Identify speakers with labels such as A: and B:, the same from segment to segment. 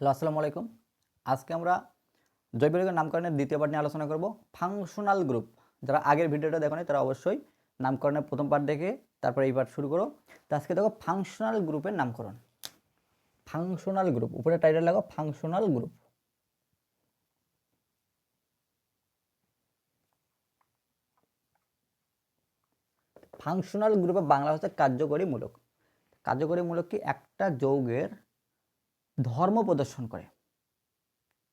A: Hello, আসসালামু আলাইকুম। আজকে আমরা জৈব যৌগের নামকরণের দ্বিতীয় পার্ট নিয়ে আলোচনা করব। ফাংশনাল গ্রুপ যারা আগের ভিডিওটা দেখো তারা অবশ্যই নামকরণের প্রথম পার্ট দেখে তারপরে এই পার্ট শুরু করো। তো আজকে দেখো ফাংশনাল গ্রুপের নামকরণ। ফাংশনাল গ্রুপ উপরে টাইটেল লাগো ফাংশনাল গ্রুপ ফাংশনাল গ্রুপে বাংলা হচ্ছে কার্যকরী মূলক। কার্যকরী মূলক কি? একটা যৌগের ধর্ম প্রদর্শন করে।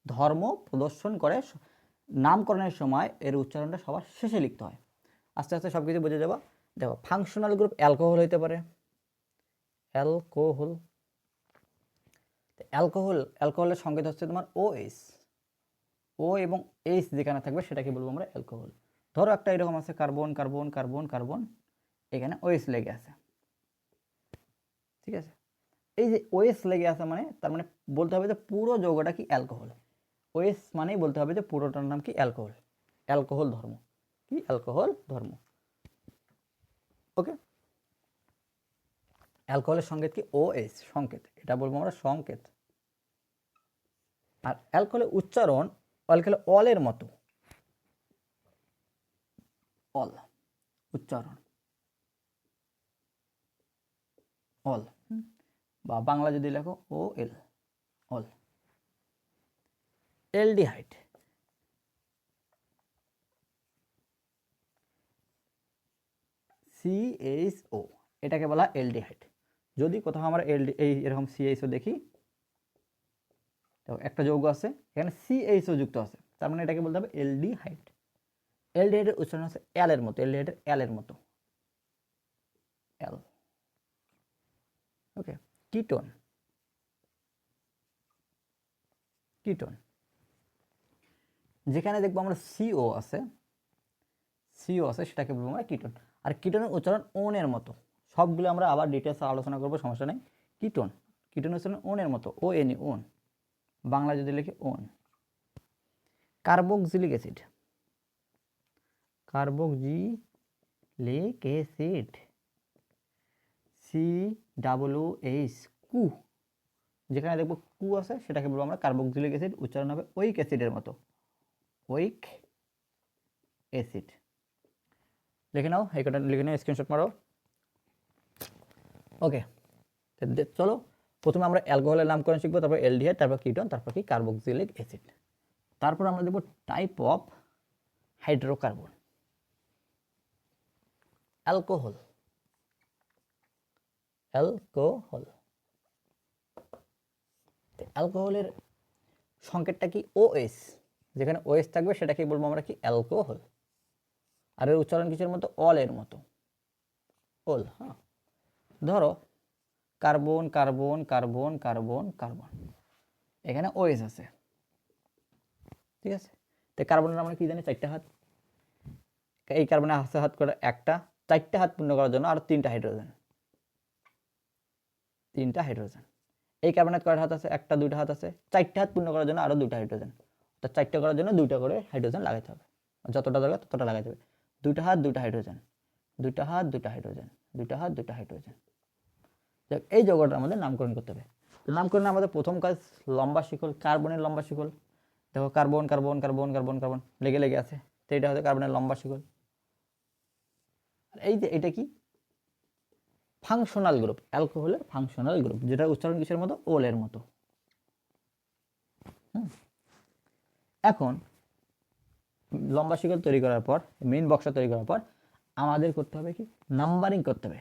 A: ধর্ম প্রদর্শন করে নামকরণের সময় এর উচ্চারণটা সবার শেষে লিখতে হয়। আস্তে আস্তে সব কিছু বুঝে যাব। দেখো ফাংশনাল গ্রুপ অ্যালকোহল হইতে পারে। অ্যালকোহল অ্যালকোহল অ্যালকোহলের সংকেত হচ্ছে তোমার ও এস ও এবং এইচ যেখানে থাকবে সেটাকে বলব আমরা অ্যালকোহল ধরো একটা এরকম আছে কার্বন কার্বন কার্বন কার্বন এখানে ওএস লেগে আছে। ঠিক আছে? এই যে ওএস লেগে আছে মানে তার মানে বলতে হবে যে পুরো যৌগটা কি অ্যালকোহল। ওএস মানেই বলতে হবে যে পুরোটার নাম কি অ্যালকোহল। অ্যালকোহল ধর্ম। কি? অ্যালকোহল ধর্ম। ওকে অ্যালকোহলের সংকেত কি? ওএস সংকেত। এটা বলব আমরা সংকেত। আর অ্যালকোহলের উচ্চারণ অ্যালকোহল অলের মতো। অল। উচ্চারণ। অল। বা বাংলা যদি লেখো ও এল অল এলডিহাইড সিএইচও এটাকে বলা এলডিহাইড যদি কোথাও আমরা এলডি এই এরকম সিএইচও দেখি তো একটা যৌগ আছে, এখানে সিএইচও যুক্ত আছে, তার মানে এটাকে বলতে হবে এলডিহাইড এলডিহাইডের উচ্চারণ হচ্ছে এল এর মতো এলডিহাইডের এল এর মতো. এল ওকে কিটোন কিটোন যেখানে দেখব আমরা সিও আছে সিও আছে, সেটাকে বলব আমরা কিটোন আর কিটোনের উচ্চারণ ওনের মতো। সবগুলো আমরা আবার ডিটেলস আলোচনা করব, সমস্যা নেই। কিটোন কিটোনের উচ্চারণ ওনের মতো। ও এনি ওন বাংলা যদি লিখে one carboxylic acid carboxylic acid C W H কু যেখানে দেখব কু আছে, সেটাকে বলব আমরা কার্বক্সিলিক অ্যাসিড উচ্চারণ হবে ওইক অ্যাসিডের মতো। ওইক অ্যাসিড লিখে নাও, এই কটা লিখে নাও স্ক্রিনশট মারো। ওকে চলো, প্রথমে আমরা অ্যালকোহলের নামকরণ শিখব, তারপর এলডিহাইড তারপর কিটন তারপর কি? কার্বক্সিলিক অ্যাসিড তারপর আমরা দেখব type of hydrocarbon alcohol alcohol অ্যালকোহলের সংকেতটা কি? ওএস যেখানে ওএস থাকবে, সেটাকে বলব আমরা কি? অ্যালকোহল আর এর উচ্চারণ কিসের মতো? অলের মতো। ওল হ্যাঁ। ধরো carbon carbon carbon carbon carbon এখানে ওএস আছে। ঠিক আছে? তো কার্বনের আমরা কি জানি? চারটা হাত। এই কার্বনের হাতে হাত করে একটা, চারটা হাত পূর্ণ করার জন্য আরও তিনটা হাইড্রোজেন তিনটা হাইড্রোজেন এই কার্বনের কয়টা হাত আছে? একটা, দুইটা হাত আছে। চারটা হাত পূর্ণ করার জন্য আরও দুইটা হাইড্রোজেন তো চারটা করার জন্য দুইটা করে হাইড্রোজেন লাগাইতে হবে। যতটা দরকার ততটা লাগাইতে হবে। দুইটা হাত, দুইটা হাইড্রোজেন দুইটা হাত, দুইটা হাইড্রোজেন দুইটা হাত, দুইটা হাইড্রোজেন এই যোগটা আমাদের নামকরণ করতে হবে। তো নামকরণে আমাদের প্রথম কাজ লম্বা শিকল, কার্বনের লম্বা শিকল। দেখো, carbon carbon carbon carbon carbon. লেগে লেগে আছে। তো এটা হচ্ছে কার্বনের লম্বা শিকল। এই যে, এটা কি? ফাংশনাল গ্রুপ অ্যালকোহলের ফাংশনাল গ্রুপ যেটা উচ্চারণ কিসের মতো? ওলের মতো। এখন, লম্বা শিকল তৈরি করার পর মেইন বক্সটা তৈরি করার পর, আমাদের করতে হবে কি? নাম্বারিং করতে হবে।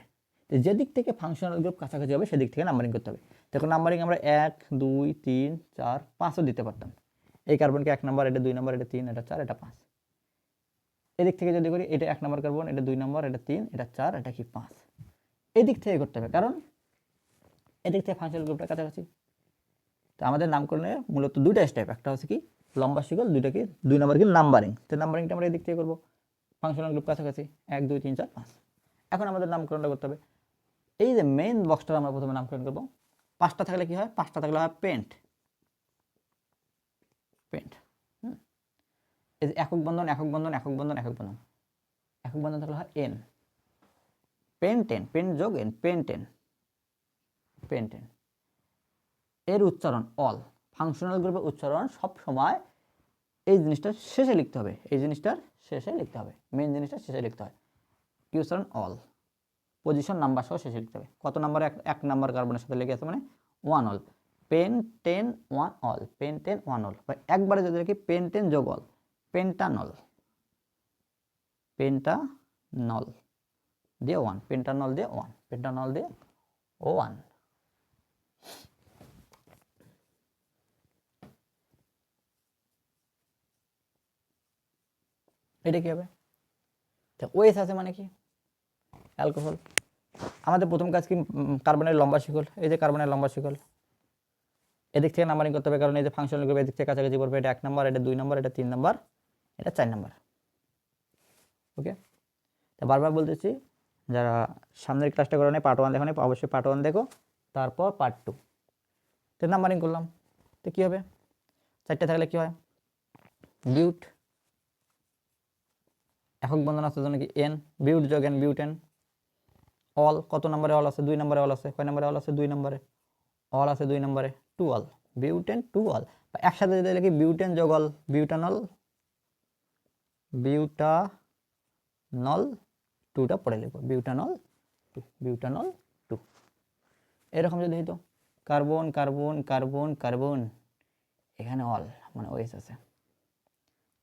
A: যেদিক থেকে ফাংশনাল গ্রুপ কাছাকাছি হবে, সেদিক থেকে নাম্বারিং করতে হবে। দেখো নাম্বারিং আমরা এক, দুই, তিন, চার, পাঁচও দিতে পারতাম। এই কার্বনকে এক নাম্বার এটা দুই নাম্বার এটা তিন, এটা চার, এটা পাঁচ। এদিক থেকে যদি করি, এটা এক নাম্বার কার্বন এটা দুই নাম্বার এটা তিন, এটা চার, এটা কি পাঁচ? এদিক থেকে করতে হবে। কারণ এদিক থেকে ফাংশনাল গ্রুপটা কাছাকাছি। তো আমাদের নামকরণে মূলত দুইটা স্টেপ একটা হচ্ছে কি লম্বা শিকল, দুইটা কি দুই নম্বর কি নাম্বারিং তো নাম্বারিংটা আমরা এদিক থেকে করব। ফাংশনাল গ্রুপ কাছাকাছি। এক, দুই, তিন, চার, পাঁচ। এখন আমাদের নামকরণটা করতে হবে। এই যে মেইন বক্সটা আমরা প্রথমে নামকরণ করব। পাঁচটা থাকলে কি হয়? পাঁচটা থাকলে হয় পেন্ট পেন্ট হুম? এই যে একক বন্ধন একক বন্ধন একক বন্ধন একক বন্ধন। একক বন্ধন থাকলে হয় এন পেন্টেন, পেন যোগ এন পেন্টেন পেন্টেন। এর উচ্চারণ অল ফাংশনাল গ্রুপের উচ্চারণ সব সময় এই জিনিসটা শেষে লিখতে হবে, এই জিনিসটার শেষে লিখতে হবে মেন জিনিসটা শেষে লিখতে হয়। কি উচ্চারণ? অল পজিশন নাম্বার সহ শেষে লিখতে হবে। কত নাম্বার এক এক নাম্বার কার্বনের সাথে লেগে আছে মানে one ol pentane one ol pentane one ol বা একবারে যদি লিখি পেন টেন যোগ অল পেন্টানল পেন্টানল দিয়ে ওয়ান পেন্টানল দিয়ে ওয়ান পেন্টানল দিয়ে ওয়ান এটা কি হবে? তা ওএস আছে মানে কি? অ্যালকোহল আমাদের প্রথম কাজ কি? কার্বনের লম্বা শিকল। এই যে কার্বনের লম্বা শিকল। এদিক থেকে নাম্বারিং করতে হবে, কারণ এই যে ফাংশন গ্রুপ এদিক থেকে কাছাকাছি করবে এটা এক নাম্বার এটা দুই নাম্বার এটা তিন নাম্বার এটা চার নাম্বার ওকে তা বারবার বলতেছি যারা সামনের ক্লাসটা করে নেয় পার্ট ওয়ান দেখো নেই, অবশ্যই পার্ট ওয়ান দেখো তারপর পার্ট টু তো নাম্বারিং করলাম তো কী হবে? চারটে থাকলে কী হয়? বিউট একক বন্ধন আছে জন্য কি এন বিউট যোগ এন বিউটেন অল কত নম্বরে অল আছে? দুই নম্বরে অল আছে। কয় নম্বরে অল আছে? দুই নম্বরে। অল আছে দুই নম্বরে। Two ol butane two ol বা একসাথে যদি লিখি বিউটেন যোগ অল বিউটানল বিউটানল টুটা পড়ে লিখব বিউটানল টু বিউটানল টু এরকম যদি হইতো কার্বন কার্বন কার্বন কার্বন এখানে অল মানে ওএস আছে।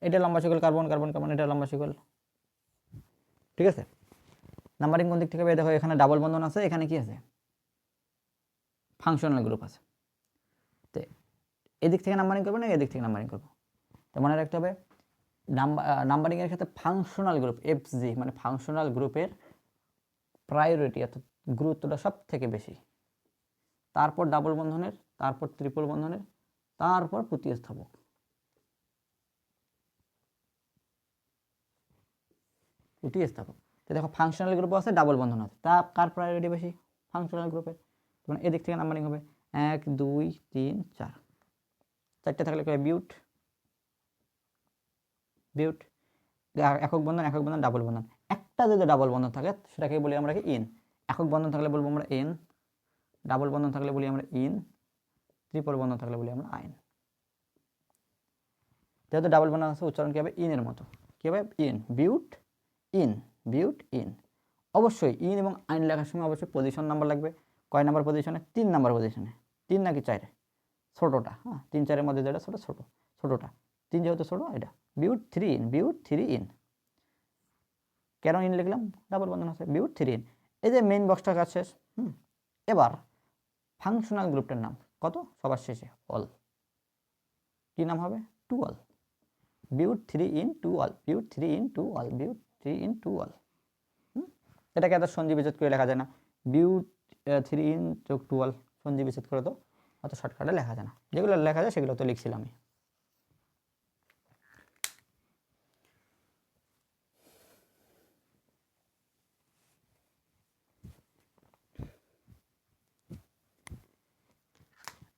A: এটা লম্বা শিকল কার্বন কার্বন কার্বন এটা লম্বা শিকল ঠিক আছে? নাম্বারিং কোন দিক থেকে? দেখো এখানে ডাবল বন্ধন আছে, এখানে কি আছে? ফাংশনাল গ্রুপ আছে। তো, এদিক থেকে নাম্বারিং করব না, এদিক থেকে নাম্বারিং করব? তো মনে রাখতে হবে নাম্বারিংয়ের ক্ষেত্রে ফাংশনাল গ্রুপ এফ জি মানে ফাংশনাল গ্রুপের প্রায়োরিটি অর্থাৎ গুরুত্বটা সব থেকে বেশি। তারপর ডাবল বন্ধনের, তারপর ত্রিপল বন্ধনের, তারপর প্রতিস্থাপক। প্রতিস্থাপক। তো দেখো ফাংশনাল গ্রুপ আছে ডাবল বন্ধন আছে। তা কার প্রায়োরিটি বেশি? ফাংশনাল গ্রুপের এদিক থেকে নাম্বারিং হবে এক, দুই, তিন, চার। চারটে থাকলে বিউট বিউট একক বন্ধন একক বন্ধন ডাবল বন্ধন। একটা যদি ডাবল বন্ধন থাকে, সেটাকে বলি আমরা কি? ইন একক বন্ধন থাকলে বলব আমরা এন ডাবল বন্ধন থাকলে বলি আমরা ইন ত্রিপল বন্ধন থাকলে বলি আমরা আইন। যেহেতু ডাবল বন্ধন আছে, উচ্চারণ কী হবে? ইনের মতো। কী হবে? Ene but ene but ene অবশ্যই ইন এবং আইন লেখার সময় অবশ্যই পজিশন নাম্বার লাগবে। কয় নাম্বার পজিশনে তিন নাম্বার পজিশনে তিন নাকি চার? ছোটোটা হ্যাঁ? তিন চারের মধ্যে যেটা ছোটো ছোটো। ছোটোটা। তিন যেহেতু ছোটো, এটা। But three ene but three ene কেন ইন লিখলাম? ডাবল বন্ধন আছে। বিউট থ্রি ইন এই যে মেইন বক্সটা কাজ শেষ হুম, এবার ফাংশনাল গ্রুপটার নাম। কত? সবার শেষে অল কী নাম হবে? Two ol but three ene two ol but three ene two ol but three ene two ol এটাকে এত সন্ধি বিচ্ছেদ করে লেখা যায় না। বিউট থ্রি ইন যোগ টু অল সন্ধি বিচ্ছেদ করে তো অত শর্টকাটে লেখা যায় না। যেগুলো লেখা যায় সেগুলো তো লিখছিলাম আমি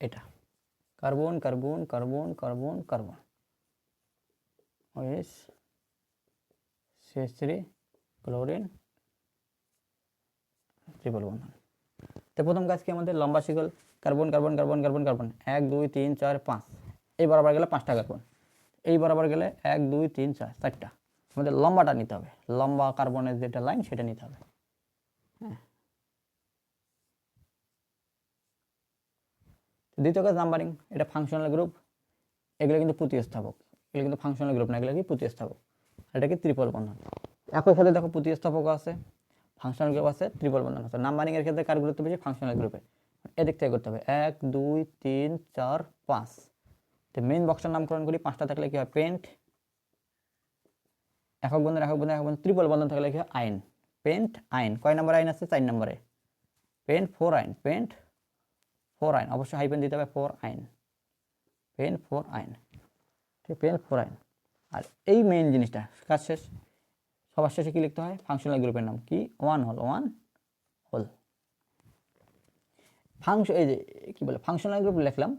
A: এটা। Carbon carbon carbon carbon carbon. OS CH3 chlorine triple বন্ধন তো প্রথম কাজ কি আমাদের? লম্বা শিকল, carbon carbon carbon carbon carbon. এক, দুই, তিন, চার, পাঁচ। এই বরাবর গেলে পাঁচটা কার্বন। এই বরাবর গেলে এক, দুই, তিন, চার, চারটা। আমাদের লম্বাটা নিতে হবে। লম্বা কার্বনের যেটা লাইন সেটা নিতে হবে। হ্যাঁ। দ্বিতীয় কাজ নাম্বারিং এটা ফাংশনাল গ্রুপ এগুলো কিন্তু প্রতিস্থাপক। এগুলো কিন্তু ফাংশনাল গ্রুপ না, এগুলো কি প্রতিস্থাপক? এটা কি ত্রিপল বন্ধন। একই সাথে দেখো প্রতিস্থাপক আছে ফাংশনাল গ্রুপ আছে ত্রিপল বন্ধন আছে। নাম্বারিং এর ক্ষেত্রে কার গুরুত্ব বেশি? ফাংশনাল গ্রুপে এদিক থেকে করতে হবে। এক, দুই, তিন, চার, পাঁচ। তো মেইন বক্সটার নামকরণ করি, পাঁচটা থাকলে কি হয়? পেন্ট একক বন্ধন একক বন্ধন একক বন্ধন ত্রিপল বন্ধন থাকলে কি হয়? আইন পেন্ট আইন কয় নম্বর আইন আছে? চার নম্বরে। Pent four yne pent four yne অবশ্যই হাইপেন দিতে হবে ফোর আইন পেন ফোর আইন ঠিক পেন ফোর আইন আর এই মেইন জিনিসটা, কাজ শেষ। সবার শেষে কী লিখতে হয়? ফাংশনাল গ্রুপের নাম কি? ওয়ান হল ওয়ান হল ফাংশন এই যে, কী বলে? ফাংশনাল গ্রুপ লিখলাম।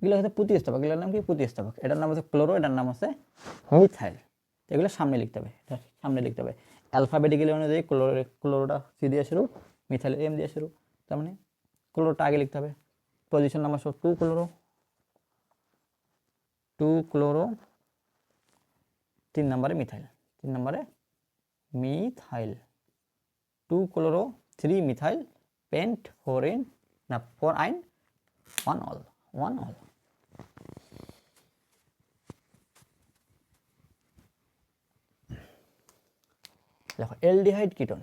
A: এগুলো হচ্ছে প্রতিস্থাপক, এগুলোর নাম কি? প্রতিস্থাপক। এটার নাম হচ্ছে ক্লোরো এটার নাম হচ্ছে মিথাইল এগুলো সামনে লিখতে হবে। এটা সামনে লিখতে হবে। অ্যালফাবেটিক্যালি অনুযায়ী ক্লোরো ক্লোরোটা সি দিয়ে শুরু মিথাইল এম দিয়ে শুরু। তার মানে ক্লোরোটা আগে লিখতে হবে। পজিশন নাম্বার সব টু ক্লোরো টু ক্লোরো তিন নম্বরে মিথাইল তিন নম্বরে methyl two chloro three methyl pent four ene না four yne one al one al দেখো aldehyde ketone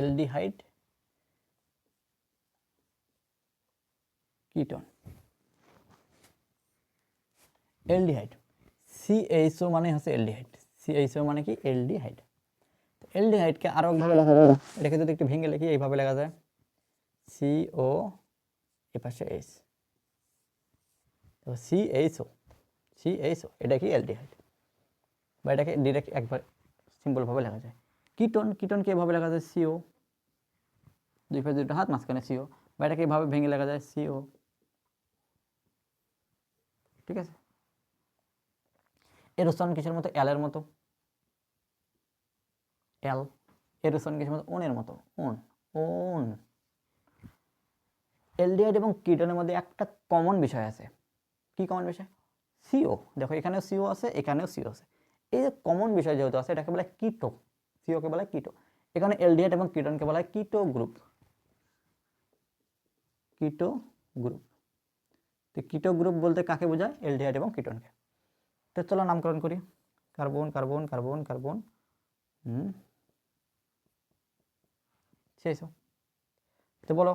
A: aldehyde ketone aldehyde CHO মানে হচ্ছে এলডিহাইড সিএইচও মানে কি? এলডিহাইড এলডিহাইডকে আরও একভাবে লেখা যায় এটাকে যদি একটু ভেঙে লিখি এইভাবে লেখা যায়। সিও এপাশে এইচ তো সিএইচও সিএইচও এটা কি এলডিহাইড বা এটাকে ডিরেক্ট একবার সিম্পলভাবে লেখা যায়। কিটোন, কিটোনকে এভাবে লেখা যায় সিও। দুই পাশে দুটো হাত, মাঝখানে সিও। বা এটাকে এভাবে ভেঙে লেখা যায় সিও। ঠিক আছে? এর উচ্চারণ কিসের মতো? এলের মতো। এল এর উচ্চারণ কিসের মতো? ওনের মতো। On on. এলডিহাইড এবং কিটনের মধ্যে একটা কমন বিষয় আছে। কি কমন বিষয়? সিও। দেখো, এখানেও সিও আছে, এখানেও সিও আছে। এই যে কমন বিষয় যেহেতু আছে, এটাকে বলে কিটো। সিওকে বলা হয় কিটো এখানে এলডিহাইড এবং কিটোনকে বলা হয় কিটো গ্রুপ কিটো গ্রুপ তো কিটো গ্রুপ বলতে কাকে বোঝায়? এলডিহাইড এবং কিটোনকে তো চলো নামকরণ করি। কার্বন কার্বন কার্বন কার্বন হুম। তো বলো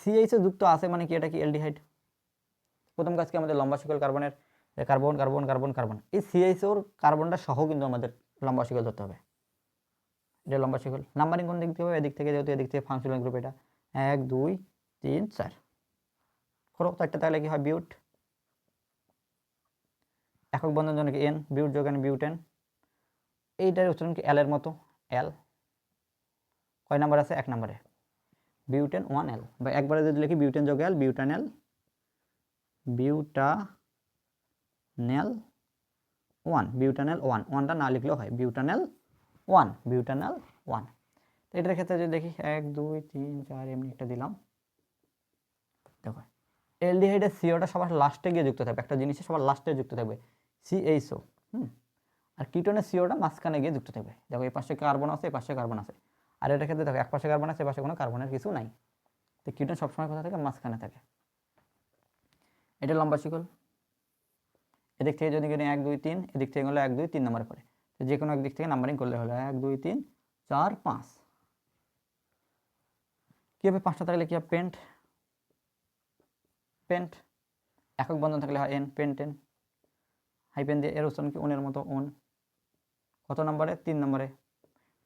A: সিএইচও যুক্ত আছে মানে কি? এটা কি এলডিহাইড প্রথম কাজকে আমাদের লম্বা শিকল কার্বনের কার্বন কার্বন কার্বন কার্বন এই সিএইচওর কার্বনটা সহ কিন্তু আমাদের লম্বা শিকল ধরতে হবে। এটা লম্বা শিকল নাম্বারিং কোন দিক থেকে হবে? এদিক থেকে যেহেতু এদিক থেকে ফাংশনাল গ্রুপ এটা। এক, দুই, তিন, চার। করো, চারটা তাহলে কি হয়? বিউট একক বন্ধন জন্য কি এন বিউট যোগ এন বিউটেন এইটার উচ্চারণ কি? এলের মতো। এল কয় নাম্বার আছে? এক নম্বরে। বিউটেন ওয়ান এল বা একবারে যদি লিখি বিউটেন যোগ al butan al butanal one butanal one ওয়ানটা না লিখলেও হয়। বিউটানেল ওয়ান বিউটানাল ওয়ান তো এটার ক্ষেত্রে যদি দেখি, এক, দুই, তিন, চার, এমনি একটা দিলাম। দেখো এলডিহাইডের সিওটা সবার লাস্টে গিয়ে যুক্ত থাকবে। একটা জিনিসে সবার লাস্টে যুক্ত থাকবে সিএইচও হুম? আর কিটোনের সিওটা মাঝখানে গিয়ে যুক্ত থাকবে। দেখো, এই পাশে কার্বন আছে, এই পাশে কার্বন আছে। আর এটার ক্ষেত্রে দেখো, এক পাশে কার্বন আছে পাশে কোনো কার্বনের কিছু নাই। তো কিটোন সবসময় কোথায় থাকে? মাঝখানে থাকে। এটা লম্বা শিকল। এদিক থেকে যদি কিনে এক, দুই, তিন, এদিক থেকে গেলে এক, দুই, তিন নাম্বার তো যে কোনো একদিক থেকে নাম্বারিং করলে হলো এক, দুই, তিন, চার, পাঁচ। কী হবে পাঁচটা থাকলে কী হবে পেন্ট পেন্ট একক বন্ধন থাকলে হয় এন পেন টেন হাইপেন দিয়ে এর উচ্চারণ কি? ওনের মতো ওন কত নম্বরে? তিন নম্বরে।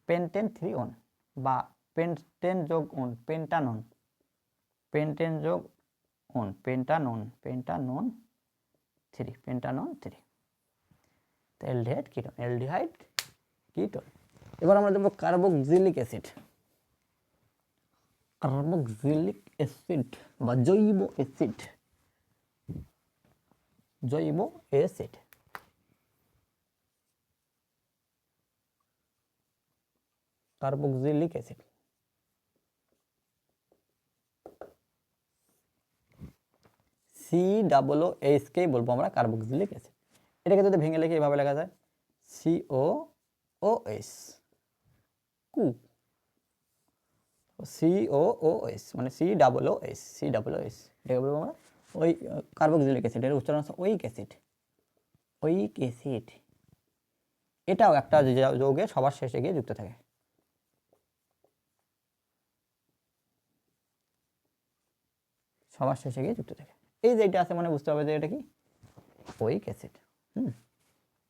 A: পেন্টেন থ্রি ওন বা পেন্টেন যোগ ওন পেন্টানন পেন্টেন যোগ one pentanone pentanone three pentanone three তো এলডিহাইড, কিটোন। Aldehyde, ketone. এবার আমরা দেবো কার্বক্সিলিক অ্যাসিড। কার্বক্সিলিক অ্যাসিড বা জৈব অ্যাসিড। জৈব acid. Carboxylic acid. C double O এইচকেই বলব আমরা, কার্বক্সিলিক অ্যাসিড। এটাকে যদি ভেঙে লিখে এভাবে লেখা যায় সিও ও এস কু সি ও এস মানে C double O S C double O S এটাকে বলব আমরা, ওই কার্বক্সিলিক অ্যাসিড এর উচ্চারণ হচ্ছে ওইক অ্যাসিড ওইক অ্যাসিড এটাও একটা যৌগে সবার শেষে গিয়ে যুক্ত থাকে। সবার শেষে গিয়ে যুক্ত থাকে। এই যে এটা আছে মানে বুঝতে হবে যে এটা কি? ওইক অ্যাসিড হুম।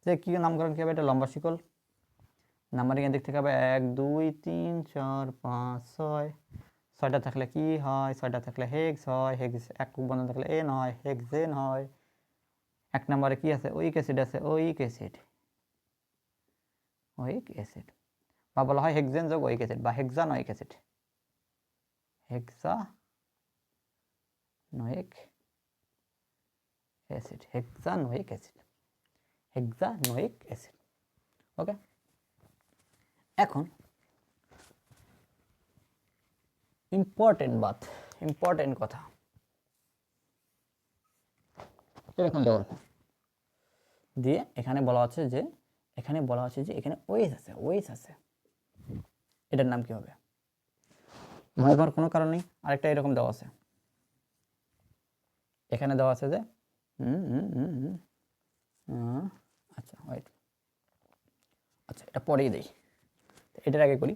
A: যে কী নামকরণ কী হবে? এটা লম্বা শিকল। নাম্বারিং এর দিক থেকে হবে এক, দুই, তিন, চার, পাঁচ, ছয়। ছয়টা থাকলে কি হয়? ছয়টা থাকলে হেক্স হয়। হেক্স এক বন্ধন থাকলে এন হয়। হেক্সেন হয়। এক নম্বরে কি আছে? ওইক অ্যাসিড আছে। Oic acid. Oic acid. বা বলা হয় হেক্সেন যোগ ওইক অ্যাসিড বা hexane oic acid. Hexanoic acid. Hexanoic acid. Hexanoic acid okay এখন ইম্পর্টেন্ট বাত ইম্পর্টেন্ট কথা। এরকম আছে। দিয়ে এখানে বলা আছে যে এখানে বলা আছে যে এখানে ওয়েস আছে ওয়েস আছে। এটার নাম কি হবে? ভয় পাওয়ার কোনো কারণ নেই আরেকটা এরকম দেওয়া আছে। এখানে দেওয়া আছে যে হুম হুম হুম হুম, আচ্ছা ওয়েট আচ্ছা এটা পরেই দেই এটার আগে করি।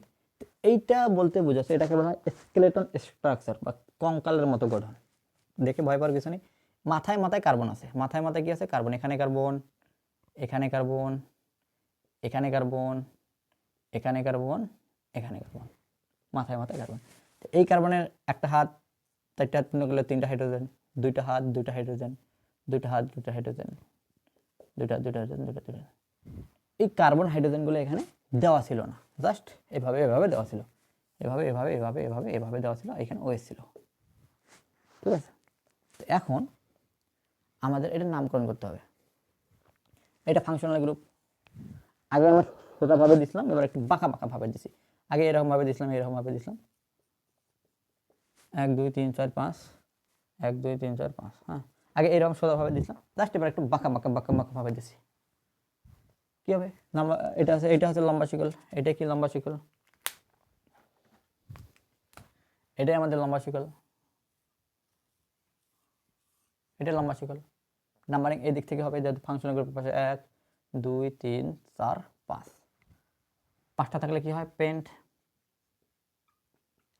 A: এইটা বলতে বোঝাচ্ছে, এটাকে বলা হয় স্কেলেটন স্ট্রাকচার বা কঙ্কালের মতো গঠন। দেখে ভয় পাওয়ার কিছু নেই। মাথায় মাথায় কার্বন আছে। মাথায় মাথায় কি আছে? কার্বন এখানে কার্বন এখানে কার্বন এখানে কার্বন এখানে কার্বন এখানে কার্বন মাথায় মাথায় কার্বন এই কার্বনের একটা হাত, চারটা হাত তিনটা হাইড্রোজেন দুইটা হাত, দুইটা হাইড্রোজেন দুইটা হাত, দুইটা হাইড্রোজেন দুইটা হাইড্রোজেন দুইটা দুইটা এই কার্বন হাইড্রোজেনগুলো এখানে দেওয়া ছিল না। জাস্ট এভাবে এভাবে দেওয়া ছিল। এভাবে এভাবে এভাবে এভাবে এভাবে দেওয়া ছিল, এখানে ওয়েস ছিল। ঠিক আছে? তো এখন আমাদের এটা নামকরণ করতে হবে। এটা ফাংশনাল গ্রুপ আগে আমরা সোজাভাবে দিছিলাম, এবার একটু বাঁকা বাঁকা ভাবে দিছি। আগে এরকমভাবে দিছিলাম এরকমভাবে দিছিলাম। এক, দুই, তিন, চার, পাঁচ। এক, দুই, তিন, চার, পাঁচ হ্যাঁ? আগে এরকম সোজাভাবে দিছিলাম জাস্ট এবার একটু বাঁকা বাঁকা বাঁকা বাঁকা ভাবে দিছি। কি হবে? লম্বা এটা আছে, এটা হচ্ছে লম্বা শিকল, এটা কি লম্বা শিকল? এটাই আমাদের লম্বা শিকল। এটা লম্বা শিকল। নাম্বারিং এই দিক থেকে হবে, যেহেতু ফাংশনাল গ্রুপের পাশে এক, দুই, তিন, চার, পাঁচ। পাঁচটা থাকলে কি হয়? পেন্ট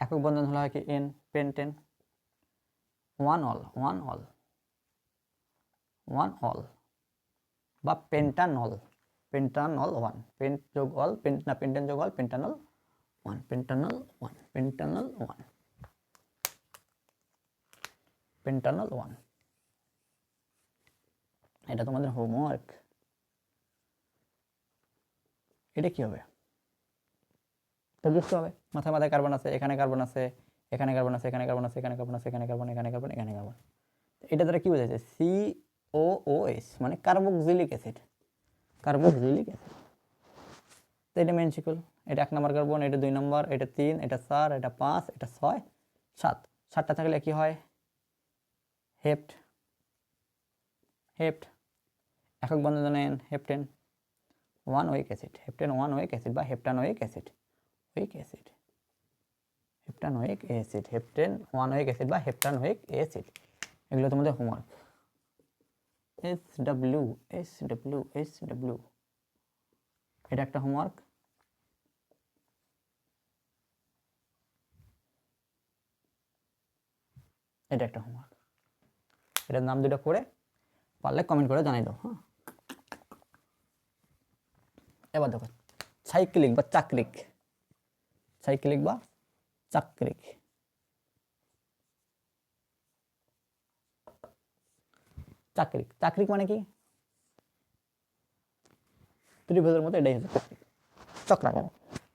A: একক বন্ধন হলে হয় কি? Ane pentane one ol one ol one ol বা পেন্টানল পেন্টানল ওয়ান পেন্ট যোগ অল পেন্ট না পেন্টেন যোগ ol pentanol one pentanol one pentanol one pentanol one এটা তোমাদের হোমওয়ার্ক এটা কি হবে? তো বুঝতে হবে। মাথায় মাথায় কার্বন আছে, এখানে কার্বন আছে, এখানে কার্বন আছে, এখানে কার্বন আছে, এখানে কার্বন আছে, এখানে কার্বন এখানে কার্বন এখানে কার্বন এটা দ্বারা কি বোঝাচ্ছে সি ও ও এস মানে কার্বক্সিলিক অ্যাসিড কার্বক্সিলিক অ্যাসিড তো এটা মেন শিকল। এটা এক নম্বর কার্বন এটা দুই নম্বর, এটা তিন, এটা চার, এটা পাঁচ, এটা ছয়, সাত। সাতটা থাকলে কি হয়? হেপ্ট হেপ্ট একক বন্ধন জানেন heptane one oic acid heptane one oic acid বা heptanoic acid oic acid heptanoic acid heptane one oic acid বা হেপটানোয়েক অ্যাসিড এগুলো তোমাদের homework S W S W S W এটা একটা হোমওয়ার্ক এটা একটা হোমওয়ার্ক এটার নাম দুটো করে পারলে কমেন্ট করে জানাই দাও হ্যাঁ? এবার দেখো সাইক্লিক বা চাকরিক। সাইক্লিক বা চাকরিক। চাকরিক চাকরিক মানে কি? ত্রিভুজের মতো এটাই হচ্ছে চাকরিক চক্রাকার।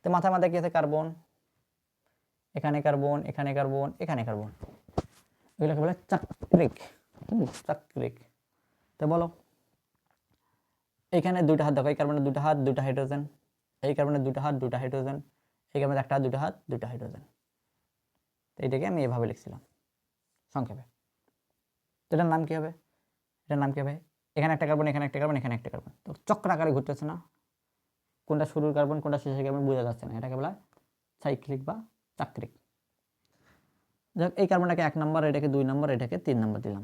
A: তো মাথায় মাথায় কি আছে? কার্বন। এখানে কার্বন এখানে কার্বন এখানে কার্বন। এগুলোকে বলে চাকরিক। চাকরিক। তো বলো, এখানে দুটো হাত দেখো। এই কার্বনের দুটো হাত দুটো হাইড্রোজেন। এই কার্বনের দুটো হাত দুটো হাইড্রোজেন। এই কার্বনের একটা হাত দুটো হাত দুটো হাইড্রোজেন। তো এটাকে আমি এভাবে লিখছিলাম। সংক্ষেপে। তো এটার নাম কি হবে? এটার নাম কি হবে এখানে একটা কার্বন এখানে একটা কার্বন এখানে একটা কার্বন তো চক্র আকারে ঘুরতেছে না? কোনটা শুরুর কার্বন কোনটা শেষের কার্বন বোঝা যাচ্ছে না। এটাকে বলা সাইক্লিক বা চাকরিক। যাক, এই কার্বনটাকে এক নম্বর এটাকে দুই নম্বর এটাকে তিন নম্বর দিলাম।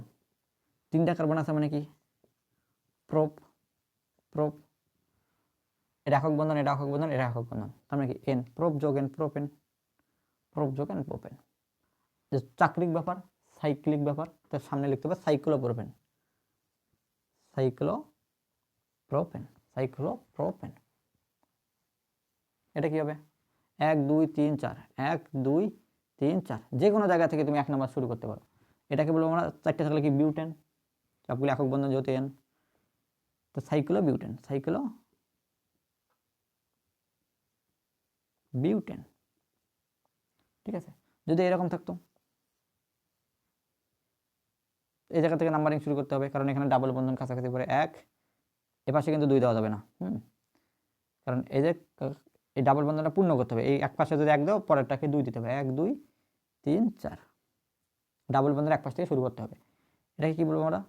A: তিনটা কার্বন আছে মানে কি? প্রোপ প্রোপ এটা একক বন্ধন, এটা একক বন্ধন, এটা একক বন্ধন। তার মানে কি? এন প্রোপ যোগ এন প্রোপেন প্রোপ যোগ এন প্রোপেন যে চাকরিক ব্যাপার সাইক্লিক ব্যাপার, তার সামনে লিখতে হবে cyclo propane cyclo propane cyclo propane এটা কি হবে? এক, দুই, তিন, চার। এক, দুই, তিন, চার। যে কোনো জায়গা থেকে তুমি এক নাম্বার শুরু করতে পারো। এটাকে বলব আমরা চারটে থাকলে কি বিউটেন? সবগুলো একক বন্ধন যেহেতু এন তো সাইক্লো বিউটেন সাইক্লো বিউটেন ঠিক আছে? যদি এরকম থাকতো এই জায়গা থেকে নাম্বারিং শুরু করতে হবে, কারণ এখানে ডাবল বন্ধন কাছাকাছি পড়ে এক এপাশে কিন্তু দুই দেওয়া যাবে না, হুম? কারণ এই যে, এই ডাবল বন্ধনটা পূর্ণ করতে হবে, এই এক পাশে যদি এক দাও, পরেরটাকে দুই দিতে হবে, এক, দুই, তিন, চার। ডাবল বন্ধনের এক পাশ থেকে শুরু করতে হবে। এটাকে কী বলব আমরা?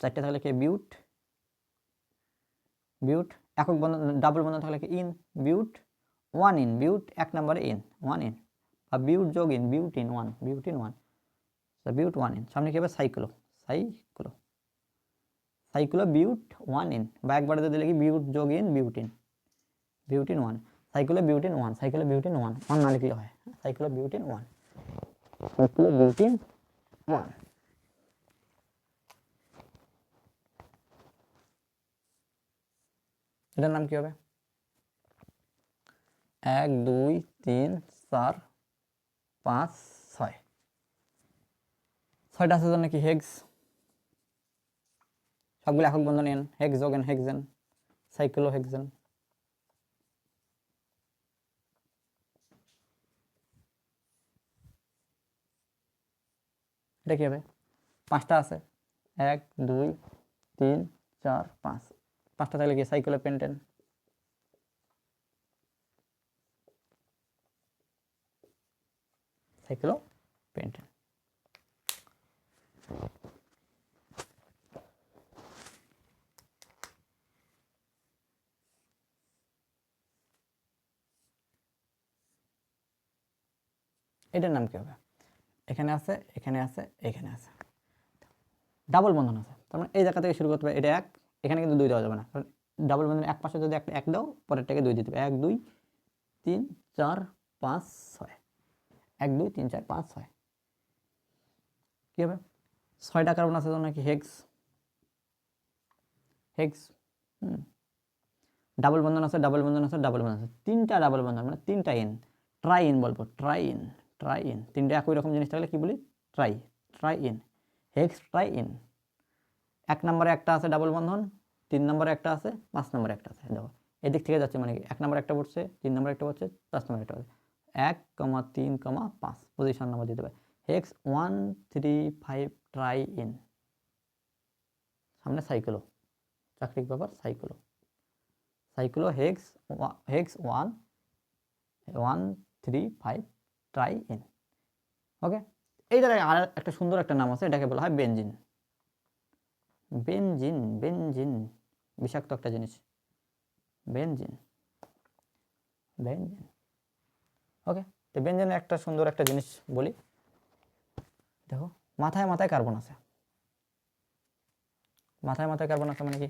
A: চারটে থাকলে কি বিউট বিউট একক বন্ধন ডাবল বন্ধন থাকলে কি ene? But one ene but এক নম্বরে ইন ওয়ান ইন বা বিউট যোগ ene but ene one but ene one but one ene সামনে কি হবে cyclo cyclo cyclo but one ene বা একবারে দিলে কি বিউট যোগ ene but ene but ene one cyclo but ene one cyclo but ene one one না লিখলে হয়। Cyclo but ene one cyclo but ene one এটার নাম কি হবে? এক, দুই, তিন, চার, পাঁচ ছয়টা আছে জন্য কি হেক্স সবগুলো একক বন্ধন N hexogen hexane cyclo hexane এটা কি হবে? পাঁচটা আছে। এক, দুই, তিন, চার, পাঁচ। পাঁচটা থাকলে কি? সাইকেলে পেন্টেন সাইকেলও পেন্টেন এটার নাম কি হবে? এখানে আছে এখানে আছে এখানে আছে। ডাবল বন্ধন আছে। তার মানে এই জায়গা থেকে শুরু করতে হবে, এটা এক। এখানে কিন্তু দুই দেওয়া যাবে না। কারণ ডাবল বন্ধন এক পাশে যদি একটা এক দাও পরেরটাকে দুই দিতে হবে। এক, দুই, তিন, চার, পাঁচ, ছয়। এক, দুই, তিন, চার, পাঁচ, ছয়। কী হবে? ছয়টা কার্বন আছে তো নাকি? হেক্স। হেক্স। ডাবল বন্ধন আছে, ডাবল বন্ধন আছে, ডাবল বন্ধন আছে। তিনটা ডাবল বন্ধন মানে তিনটা ইন ট্রাই ইন বলব ট্রাই ইন ট্রাই ইন তিনটা একই রকম জিনিস থাকলে কি বলি? Tri tri ene hex tri ene এক নম্বরে একটা আছে ডাবল বন্ধন, তিন নম্বরে একটা আছে, পাঁচ নম্বরে একটা আছে। দেখো, এদিক থেকে যাচ্ছে মানে এক নম্বরে একটা পড়ছে, তিন নম্বরে একটা পড়ছে, পাঁচ নম্বরে একটা পড়ছে। এক কমা তিন কমা পাঁচ পজিশন নাম্বার দিতে হবে। Hex one three five tri ene সামনে সাইকেলও চাকরিক ব্যাপার সাইকেলও সাইকেলও hex hex one one three five tri ene okay এইটার আর একটা সুন্দর একটা নাম আছে, এটাকে বলা হয় বেনজিন। বেনজিন বেনজিন, বিষাক্ত একটা জিনিস। Benzene benzene. ওকে তো বেনজিনের একটা সুন্দর একটা জিনিস বলি। দেখো, মাথায় মাথায় কার্বন আছে। মাথায় মাথায় কার্বন আছে মানে কি?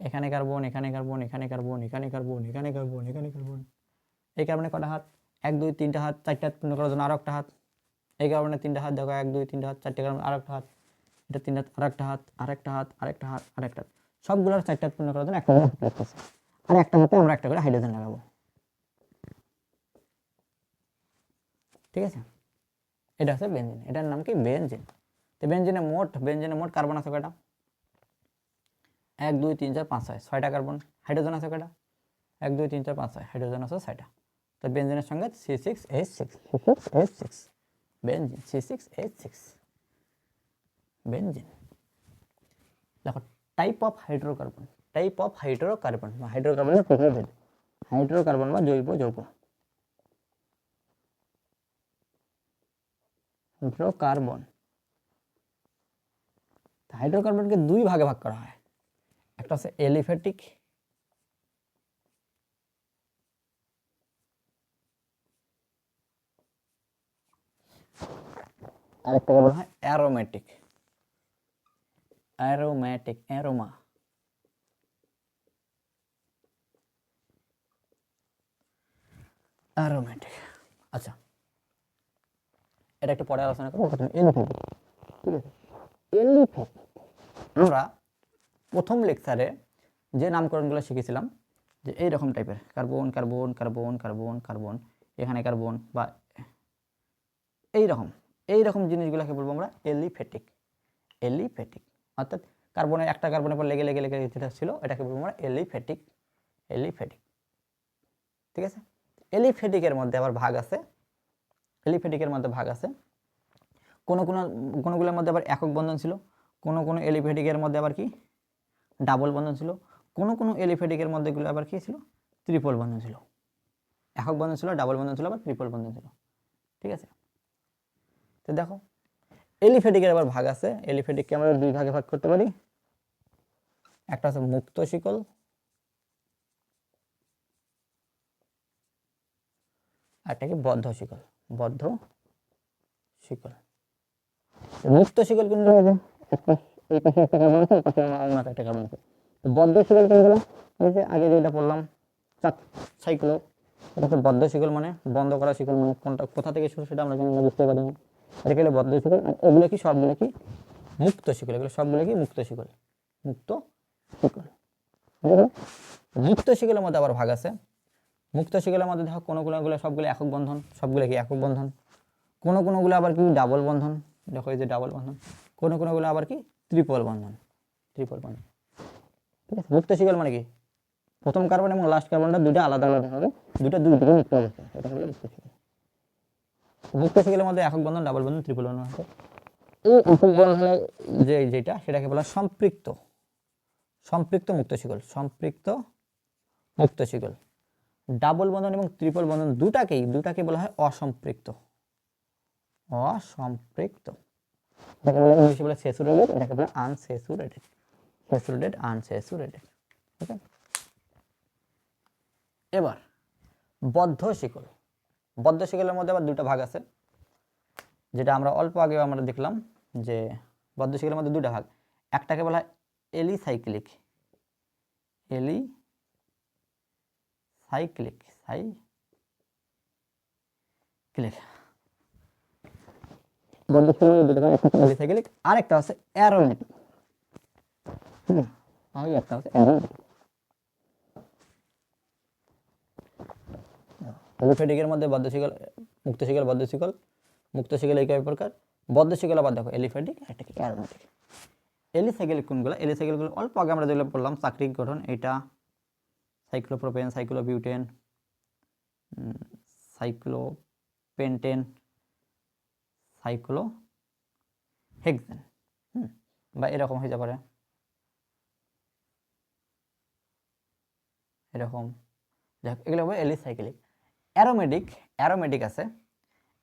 A: এখানে কার্বন এখানে কার্বন এখানে কার্বন এখানে কার্বন এখানে কার্বন এখানে কার্বন এই কার্বনে কটা হাত? এক, দুই, তিনটা হাত, চারটা হাত পূর্ণ করার জন্য আরও একটা হাত। এই কারণে তিনটা হাত, দেখো, এক, দুই, তিনটা হাত, চারটে আরও একটা হাত। এটা তিনটা হাত, আরেকটা হাত আরেকটা হাত আরেকটা হাত আরেকটা হাত। সবগুলোর চারটা হাত পূর্ণ করার জন্য একটা হাত লাগতেছে। আর একটা হাতে আমরা একটা করে হাইড্রোজেন লাগাবো। ঠিক আছে? এটা হচ্ছে বেঞ্জিন এটার নাম কি বেঞ্জিন তো বেঞ্জিনে মোট বেঞ্জিনে মোট কার্বন আছে কয়টা? এক, দুই, তিন, চার, পাঁচ, ছয়। ছয়টা কার্বন হাইড্রোজেন আছে কয়টা? এক, দুই, তিন, চার, পাঁচ, ছয়। হাইড্রোজেন আছে ছয়টা। তো বেঞ্জিনের সঙ্গে C six H six C six H six benzene C six H six benzene দেখো type of hydrocarbon type of hydrocarbon বা হাইড্রোকার্বনের প্রকারভেদ হাইড্রোকার্বন বা জৈব যৌগ। হাইড্রোকার্বন হাইড্রোকার্বনকে দুই ভাগে ভাগ করা হয় একটা হচ্ছে এলিফেটিক আরেকটাকে বলা হয় অ্যারোমেটিক অ্যারোম্যাটিক অ্যারোমা অ্যারোম্যাটিক আচ্ছা এটা একটু পরে আলোচনা করব। এলিফেটিক ঠিক আছে? এলিফেটিক আমরা প্রথম লেকচারে যে নামকরণগুলো শিখেছিলাম, যে এই রকম টাইপের carbon carbon carbon carbon carbon এখানে কার্বন বা এই রকম এই রকম জিনিসগুলোকে বলব আমরা এলিফেটিক এলিফেটিক। অর্থাৎ কার্বনের একটা কার্বনের পর লেগে লেগে লেগে যেটা ছিল, এটাকে বলব আমরা এলিফেটিক এলিফেটিক। ঠিক আছে? এলিফেটিকের মধ্যে আবার ভাগ আছে এলিফেটিকের মধ্যে ভাগ আছে। কোনো কোনো, কোনোগুলোর মধ্যে আবার একক বন্ধন ছিল, কোনো কোনো এলিফেটিকের মধ্যে আবার কি? ডাবল বন্ধন ছিল, কোনো কোনো এলিফেটিকের মধ্যেগুলো আবার কি ছিল? ত্রিপল বন্ধন ছিল। একক বন্ধন ছিল, ডাবল বন্ধন ছিল, আবার ত্রিপল বন্ধন ছিল। ঠিক আছে? তো দেখো এলিফেটিকের আবার ভাগ আছে এলিফেটিককে আমরা দুই ভাগে ভাগ করতে পারি। একটা আছে মুক্ত শিকল আর একটা কি বদ্ধ শিকল। বদ্ধ শিকল। মুক্ত শিকল কোনটা হবে একটা এই এই তো বদ্ধ শিকল কোনগুলো যে আগে যেটা বললাম চার সাইক্লো এটা হচ্ছে বদ্ধ শিকল মানে বন্ধ করা শিকল মানে কোনটা কোথা থেকে শুরু সেটা আমরা না, বুঝতে পারি না এটা হলো বদ্ধ শিকল এগুলো কি সবগুলো কি? মুক্ত শিকল এগুলো সবগুলো কি? মুক্ত শিকল। মুক্ত শিকল? মুক্ত শিকলের মধ্যে আবার ভাগ আছে। মুক্ত শিকলের মধ্যে দেখো কোনো কোনোগুলো সবগুলো একক বন্ধন, সবগুলো কি একক বন্ধন? কোনো কোনোগুলো আবার কি ডাবল বন্ধন? দেখো এই যে ডাবল বন্ধন। কোনো কোনোগুলো আবার কি ত্রিপল বন্ধন ত্রিপল বন্ধন। ঠিক আছে, মুক্ত শিকল মানে কি? প্রথম কার্বন এবং লাস্ট কার্বনটা দুটো আলাদা আলাদা হবে দুটো দুই দিকে মুক্ত অবস্থা এটা হলো মুক্ত শিকল। মুক্ত মধ্যে একক বন্ধন ডাবল বন্ধন ত্রিপল বন্ধন আছে। এই একক বন্ধনের যে যেটা, সেটাকে বলা সম্পৃক্ত। সম্পৃক্ত মুক্ত শিকল, সম্পৃক্ত মুক্ত শিকল। ডাবল বন্ধন এবং ত্রিপল বন্ধন দুটাকেই, দুটাকে বলা হয় অসম্পৃক্ত। অসম্পৃক্ত। এবার, বদ্ধ শিকল। বদ্ধ শিকলের মধ্যে আবার দুটো ভাগ আছে, যেটা আমরা অল্প আগে আমরা দেখলাম যে বদ্ধ শিকলের মধ্যে দুটো ভাগ। একটাকে বলা হয় এলিসাইক্লিক। এলি সাইক্লিক সাই ক্লিক। বন্ধ শিকলের দুটো ভাগ একটা এলিসাইক্লিক আর একটা আছে অ্যারোমেটিক আর একটা আছে অ্যারোমেটিক এলিফেটিকের মধ্যে বদ্ধ শিকল মুক্ত শিকল বদ্ধ শিকল মুক্ত শিকল এই কয় প্রকার। বদ্ধ শিকল আবার দেখো এলিফেটিক একটা কি অ্যারোমেটিক এলিসাইকেল কোনগুলো? এলিসাইকেলগুলো অল্প আগে আমরা যেগুলো পড়লাম চাকরিক গঠন এটা cyclopropane, cyclobutane cyclopentane cyclo hexane হুম, বা এরকম হয়ে যেতে পারে। এরকম। যাক, এগুলো হবে এলিসাইকেলিক। অ্যারোমেটিক অ্যারোমেটিক আছে।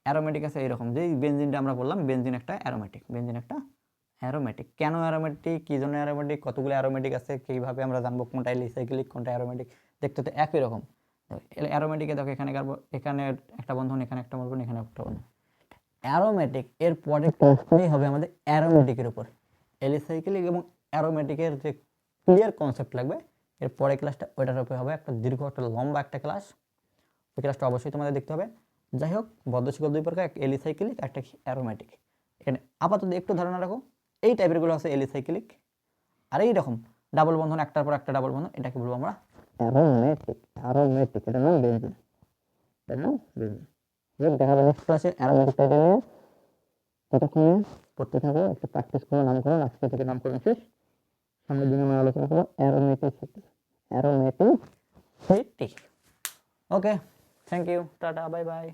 A: অ্যারোমেটিক আছে এরকম। যে বেনজিনটা আমরা বললাম, বেনজিন একটা অ্যারোমেটিক। বেনজিন একটা অ্যারোমেটিক কেন অ্যারোমেটিক কী জন্য অ্যারোমেটিক কতগুলো অ্যারোমেটিক আছে? কীভাবে আমরা জানব কোনটা এলিসাইক্লিক কোনটা অ্যারোমেটিক দেখতে তো একই রকম। অ্যারোমেটিকে দেখো এখানে এখানে একটা বন্ধন এখানে একটা বন্ধন এখানে একটা বন্ধন। অ্যারোমেটিক এর পরে প্রশ্নই হবে আমাদের অ্যারোমেটিকের উপর। এলিসাইক্লিক এবং অ্যারোমেটিকের যে ক্লিয়ার কনসেপ্ট লাগবে এর পরে ক্লাসটা ওইটার উপরে হবে। একটা দীর্ঘ একটা লম্বা একটা ক্লাস ওই ক্লাসটা অবশ্যই তোমাদের দেখতে হবে। যাই হোক বদ্ধশিকল দুই প্রকার এক এলিসাইক্লিক একটা অ্যারোমেটিক এখানে আপাতত একটু ধারণা রাখো। এই টাইপেরগুলো আছে এলিসাইক্লিক। আর এই রকম ডাবল বন্ধন একটার পর একটা ডাবল বন্ধন এটাকে বলব আমরা অ্যারোমেটিক অ্যারোমেটিক এটা নাম বেনজিন এটা নাম বেনজিন দেখা হবে নেক্সট ক্লাসে অ্যারোমেটিক টাইপের নিয়ে। ততক্ষণে পড়তে থাকো একটু প্র্যাকটিস করো নামকরণ। আজকে থেকে নামকরণ শেষ। সামনের দিনে আমরা আলোচনা করব aromatic aromatic okay thank you ta ta bye bye